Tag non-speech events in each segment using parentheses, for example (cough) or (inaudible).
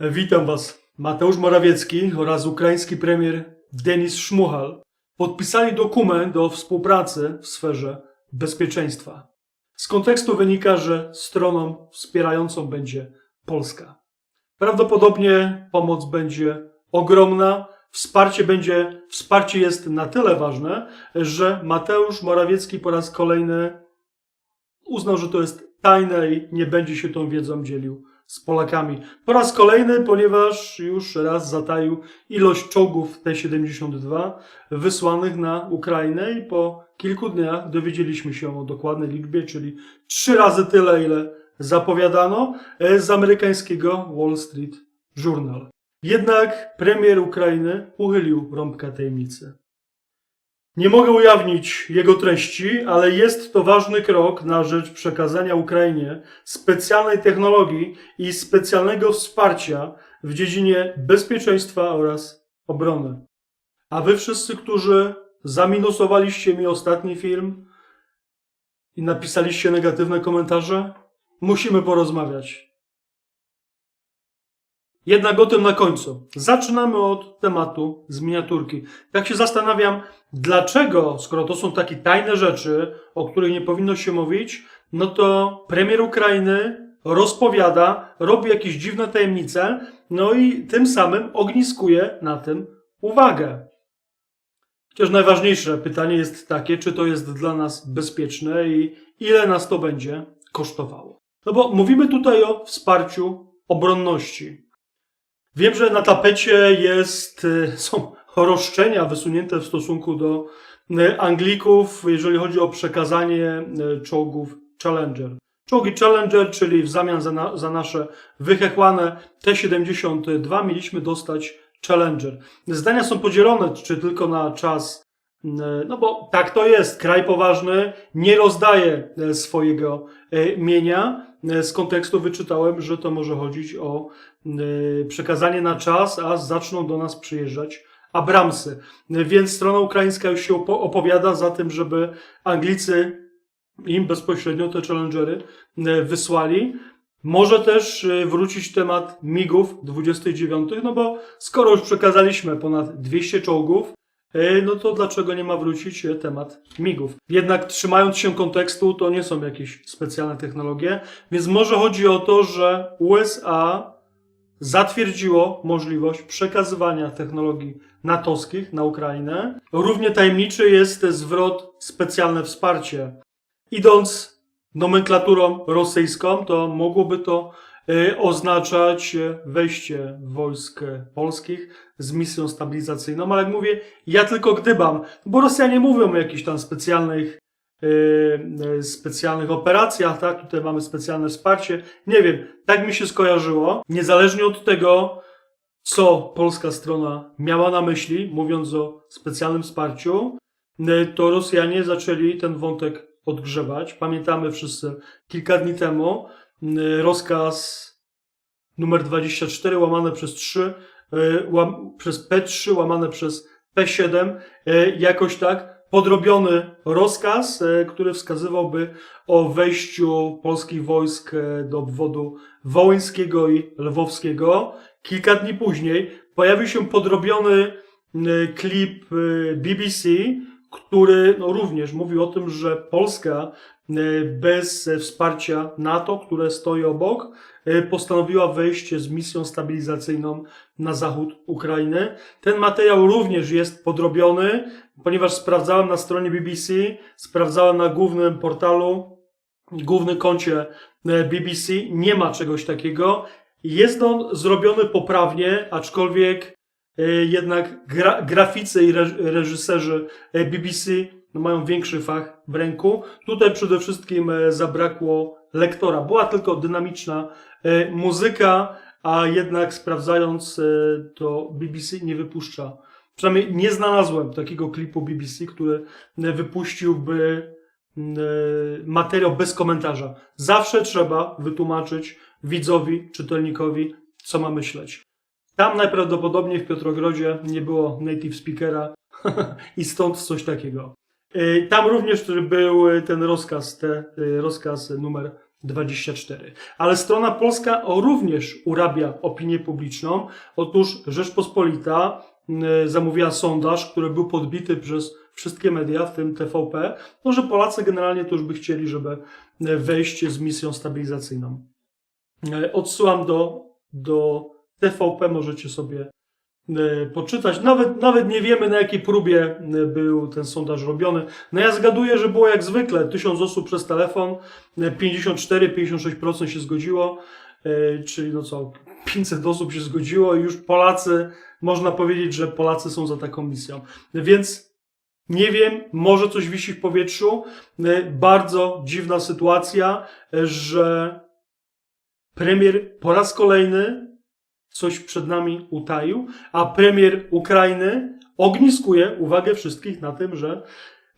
Witam Was. Mateusz Morawiecki oraz ukraiński premier Denis Szmuchal podpisali dokument o współpracy w sferze bezpieczeństwa. Z kontekstu wynika, że stroną wspierającą będzie Polska. Prawdopodobnie pomoc będzie ogromna. Wsparcie będzie, wsparcie jest na tyle ważne, że Mateusz Morawiecki po raz kolejny uznał, że to jest tajne i nie będzie się tą wiedzą dzielił z Polakami. Po raz kolejny, ponieważ już raz zataił ilość czołgów T-72 wysłanych na Ukrainę i po kilku dniach dowiedzieliśmy się o dokładnej liczbie, czyli trzy razy tyle, ile zapowiadano e, z amerykańskiego Wall Street Journal. Jednak premier Ukrainy uchylił rąbka tajemnicy. Nie mogę ujawnić jego treści, ale jest to ważny krok na rzecz przekazania Ukrainie specjalnej technologii i specjalnego wsparcia w dziedzinie bezpieczeństwa oraz obrony. A wy wszyscy, którzy zaminusowaliście mi ostatni film i napisaliście negatywne komentarze, musimy porozmawiać. Jednak o tym na końcu. Zaczynamy od tematu z miniaturki. Tak się zastanawiam, dlaczego, skoro to są takie tajne rzeczy, o których nie powinno się mówić, no to premier Ukrainy rozpowiada, robi jakieś dziwne tajemnice, no i tym samym ogniskuje na tym uwagę. Chociaż najważniejsze pytanie jest takie, czy to jest dla nas bezpieczne i ile nas to będzie kosztowało. No bo mówimy tutaj o wsparciu obronności. Wiem, że na tapecie jest, y, są (laughs) roszczenia wysunięte w stosunku do y, Anglików, jeżeli chodzi o przekazanie y, czołgów Challenger. Czołgi Challenger, czyli w zamian za, na, za nasze wychechłane T-72 mieliśmy dostać Challenger. Zdania są podzielone, czy tylko na czas, no bo tak to jest. Kraj poważny nie rozdaje swojego mienia. E, Z kontekstu wyczytałem, że to może chodzić o e, przekazanie na czas, a zaczną do nas przyjeżdżać Abramsy. E, Więc strona ukraińska już się opo- opowiada za tym, żeby Anglicy im bezpośrednio te Challengery wysłali. Może też wrócić temat MIGów 29, no bo skoro już przekazaliśmy ponad 200 czołgów, no to dlaczego nie ma wrócić e, temat MIGów? Jednak trzymając się kontekstu, to nie są jakieś specjalne technologie, więc może chodzi o to, że USA zatwierdziło możliwość przekazywania technologii natowskich na Ukrainę. Równie tajemniczy jest zwrot specjalne wsparcie. Idąc nomenklaturą rosyjską, to mogłoby to y, oznaczać y, wejście wojsk polskich z misją stabilizacyjną, ale jak mówię, ja tylko gdybam, bo Rosjanie mówią o jakichś tam specjalnych y, y, specjalnych operacjach, tak? Tutaj mamy specjalne wsparcie. Nie wiem, tak mi się skojarzyło. Niezależnie od tego, co polska strona miała na myśli, mówiąc o specjalnym wsparciu, y, to Rosjanie zaczęli ten wątek odgrzewać. Pamiętamy wszyscy kilka dni temu rozkaz numer 24 łamane przez 3, y, łam, przez P3 łamane przez P7, y, jakoś tak podrobiony rozkaz, y, który wskazywałby o wejściu polskich wojsk do obwodu wołyńskiego i lwowskiego. Kilka dni później pojawił się podrobiony klip BBC, który no, również mówił o tym, że Polska y, bez e, wsparcia NATO, które stoi obok, y, postanowiła wejść z misją stabilizacyjną na zachód Ukrainy. Ten materiał również jest podrobiony, ponieważ sprawdzałem na stronie BBC, sprawdzałem na głównym portalu, głównym koncie e, BBC, nie ma czegoś takiego. Jest on zrobiony poprawnie, aczkolwiek e, jednak gra, graficy i reż- reżyserzy e, BBC mają większy fach w ręku. Tutaj przede wszystkim e, zabrakło lektora. Była tylko dynamiczna e, muzyka, a jednak sprawdzając e, to BBC nie wypuszcza. Przynajmniej nie znalazłem takiego klipu BBC, który e, wypuściłby e, materiał bez komentarza. Zawsze trzeba wytłumaczyć widzowi, czytelnikowi, co ma myśleć. Tam najprawdopodobniej w Piotrogrodzie nie było native speakera (laughs) i stąd coś takiego. Y, Tam również był ten rozkaz, te, y, rozkaz numer 24. Ale strona polska również urabia opinię publiczną. Otóż Rzeczpospolita y, zamówiła sondaż, który był podbity przez wszystkie media, w tym TVP, no, że Polacy generalnie to już by chcieli, żeby wejść z misją stabilizacyjną. Odsyłam do, do TVP, możecie sobie y, poczytać. Nawet, nawet nie wiemy, na jakiej próbie y, był ten sondaż robiony. No ja zgaduję, że było jak zwykle. Tysiąc osób przez telefon, y, 54-56% się zgodziło, czyli no co, 500 osób się zgodziło i już Polacy, można powiedzieć, że Polacy są za taką misją. Więc nie wiem, może coś wisi w powietrzu. Bardzo dziwna sytuacja, że premier po raz kolejny coś przed nami utaił, a premier Ukrainy ogniskuje uwagę wszystkich na tym, że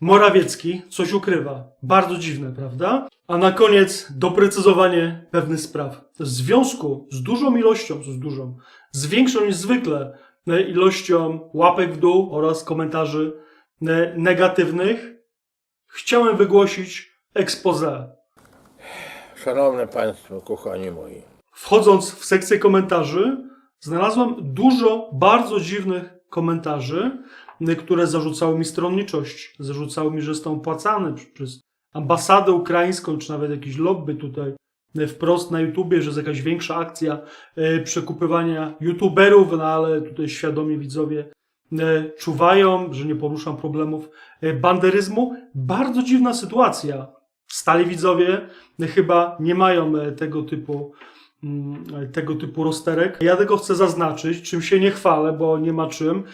Morawiecki coś ukrywa. Bardzo dziwne, prawda? A na koniec doprecyzowanie pewnych spraw. W związku z dużą ilością, z dużą, z większą niż zwykle e, ilością łapek w dół oraz komentarzy e, negatywnych, chciałem wygłosić expose. Szanowne Państwo, kochani moi. Wchodząc w sekcję komentarzy, znalazłem dużo bardzo dziwnych komentarzy, które zarzucały mi stronniczość, zarzucały mi, że jestem opłacany pr- przez ambasadę ukraińską, czy nawet jakiś lobby tutaj y, wprost na YouTubie, że jest jakaś większa akcja y, przekupywania YouTuberów, no ale tutaj świadomi widzowie y, czuwają, że nie poruszam problemów banderyzmu. Bardzo dziwna sytuacja. Stali widzowie chyba nie mają tego typu tego typu rozterek. Ja tego chcę zaznaczyć, czym się nie chwalę, bo nie ma czym.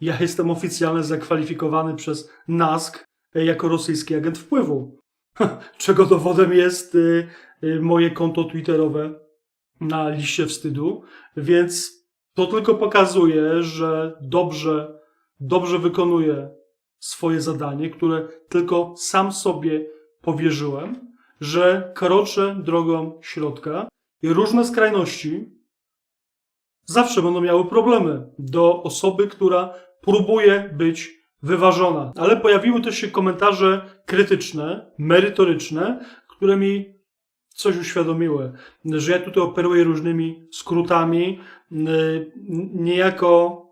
Ja jestem oficjalnie zakwalifikowany przez NASK jako rosyjski agent wpływu. Czego dowodem jest y, y, moje konto twitterowe na liście wstydu, więc to tylko pokazuje, że dobrze, dobrze wykonuję swoje zadanie, które tylko sam sobie powierzyłem, że kroczę drogą środka i różne skrajności zawsze będą miały problemy do osoby, która próbuje być wyważona. Ale pojawiły też się komentarze krytyczne, merytoryczne, które mi coś uświadomiły, że ja tutaj operuję różnymi skrótami, niejako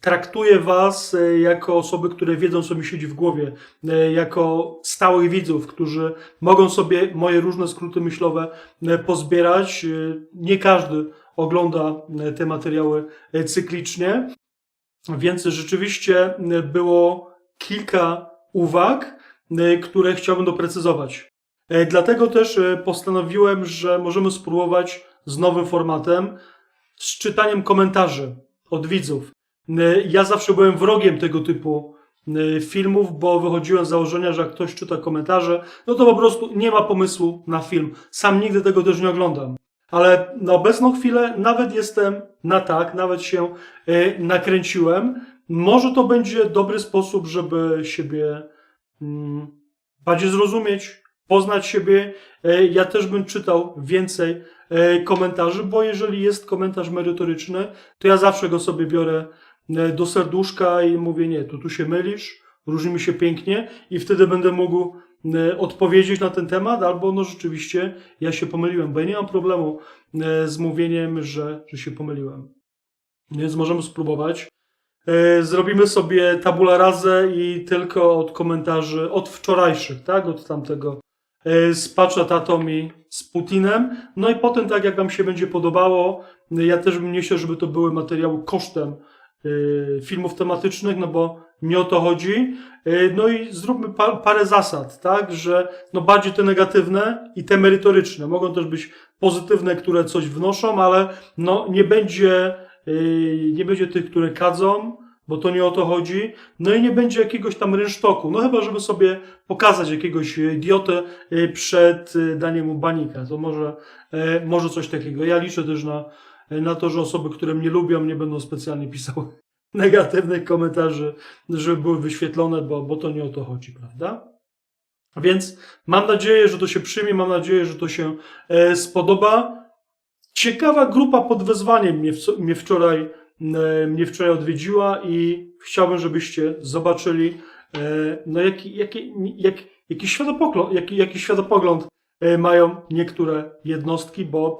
traktuję was y, jako osoby, które wiedzą, co mi siedzi w głowie, y, jako stałych widzów, którzy mogą sobie moje różne skróty myślowe y, pozbierać. Nie każdy ogląda te materiały cyklicznie, więc rzeczywiście było kilka uwag, które chciałbym doprecyzować. E, Dlatego też e, postanowiłem, że możemy spróbować z nowym formatem, z czytaniem komentarzy od widzów. Ja zawsze byłem wrogiem tego typu filmów, bo wychodziłem z założenia, że jak ktoś czyta komentarze, no to po prostu nie ma pomysłu na film. Sam nigdy tego też nie oglądam. Ale na obecną chwilę nawet jestem na tak, nawet się e, nakręciłem. Może to będzie dobry sposób, żeby siebie mm, bardziej zrozumieć, poznać siebie. E, Ja też bym czytał więcej e, komentarzy, bo jeżeli jest komentarz merytoryczny, to ja zawsze go sobie biorę do serduszka i mówię, nie, tu, tu się mylisz, różnimy się pięknie i wtedy będę mógł e, odpowiedzieć na ten temat, albo no rzeczywiście ja się pomyliłem, bo ja nie mam problemu e, z mówieniem, że, że się pomyliłem. Więc możemy spróbować. E, Zrobimy sobie tabula rasę i tylko od komentarzy, od wczorajszych, tak? Od tamtego e, z Paczatatą i z Putinem. No i potem, tak jak Wam się będzie podobało, e, ja też bym nie chciał, żeby to były materiały kosztem e, filmów tematycznych, no bo nie o to chodzi. E, No i zróbmy pa, parę zasad, tak? Że no bardziej te negatywne i te merytoryczne. Mogą też być pozytywne, które coś wnoszą, ale no nie będzie, e, nie będzie tych, które kadzą, bo to nie o to chodzi. No i nie będzie jakiegoś tam rynsztoku. No chyba, żeby sobie pokazać jakiegoś idiotę przed daniem mu banika. To może, może coś takiego. Ja liczę też na, na to, że osoby, które mnie lubią, nie będą specjalnie pisały (laughs) negatywnych komentarzy, żeby były wyświetlone, bo, bo to nie o to chodzi, prawda? Więc mam nadzieję, że to się przyjmie, mam nadzieję, że to się e, spodoba. Ciekawa grupa pod wezwaniem mnie, mnie, wczoraj, e, mnie wczoraj odwiedziła i chciałbym, żebyście zobaczyli, e, no jaki, jaki, jak, jaki, jaki, jaki światopogląd e, mają niektóre jednostki, bo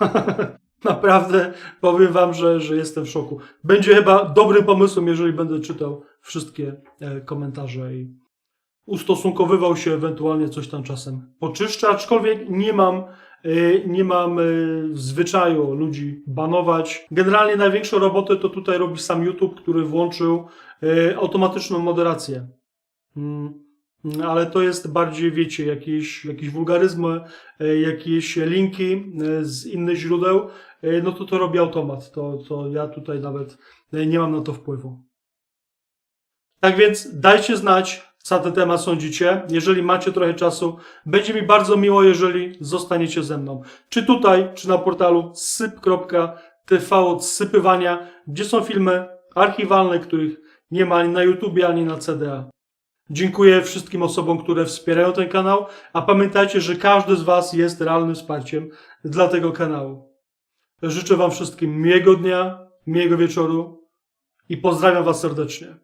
(laughs) naprawdę powiem wam, że, że jestem w szoku. Będzie chyba dobrym pomysłem, jeżeli będę czytał wszystkie e, komentarze i ustosunkowywał się ewentualnie coś tam czasem poczyszczę, aczkolwiek nie mam, e, nie mam e, zwyczaju ludzi banować. Generalnie największą robotę to tutaj robi sam YouTube, który włączył automatyczną moderację. Ale to jest bardziej, wiecie, jakieś, jakieś wulgaryzmy, e, jakieś linki e, z innych źródeł, e, no to to robi automat. To, to ja tutaj nawet nie mam na to wpływu. Tak więc dajcie znać, co ten temat sądzicie. Jeżeli macie trochę czasu, będzie mi bardzo miło, jeżeli zostaniecie ze mną. Czy tutaj, czy na portalu syp.tv od sypywania, gdzie są filmy archiwalne, których nie ma ani na YouTubie, ani na CDA. Dziękuję wszystkim osobom, które wspierają ten kanał, a pamiętajcie, że każdy z Was jest realnym wsparciem dla tego kanału. Życzę Wam wszystkim miłego dnia, miłego wieczoru i pozdrawiam Was serdecznie.